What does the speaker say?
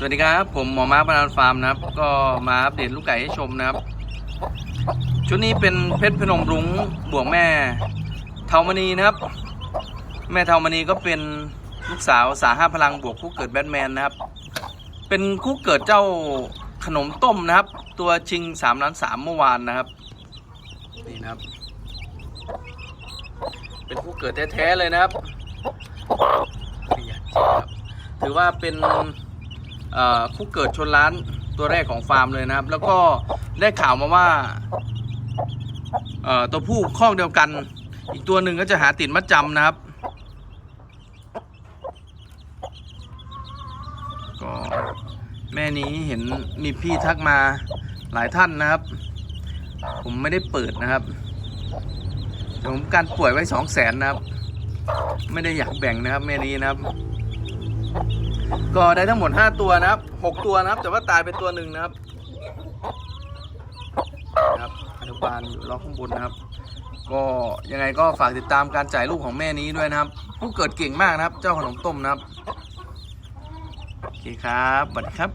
สวัสดีครับ ผมหมอม้าบรรณฟาร์มนะครับ ก็มาอัปเดตลูกไก่ให้ชมนะครับ ชุดนี้เป็นเพชรพนมรุ้งบวกแม่เทามณีนะครับ แม่เทามณีก็เป็นลูกสาวสาห้าพลังบวกคู่เกิดแบทแมนนะครับ เป็นคู่เกิดเจ้าขนมต้มนะครับ ตัวชิงสามล้านสามเมื่อวานนะครับนี่นะครับ เป็นคู่เกิดแท้ๆเลยนะครับรบถือว่าเป็น คู่เกิดชนล้านตัวแรกของฟาร์มเลยนะครับ แล้วก็ได้ข่าวมาว่าตัวผู้คอกเดียวกัน อีกตัวหนึ่งก็จะหาติดมัดจำนะครับ ก็แม่นี้เห็นมีพี่ทักมาหลายท่านนะครับ ผมไม่ได้เปิดนะครับผมการป่วยไว้สองแสนนะครับ ไม่ได้อยากแบ่งนะครับแม่นี้นะครับ ก็ได้ทั้งหมด5ตัวนะครับ6ตัวนะครับ แต่ว่าตายไปตัวหนึ่งนะครับนะครับอนุบาลอยู่รอบข้างบนนะครับ ก็ยังไงก็ฝากติดตามการจ่ายลูกของแม่นี้ด้วยนะครับ ผู้เกิดเก่งมากนะครับ เจ้าขนมต้มนะครับโอเคครับสวัสดีครับ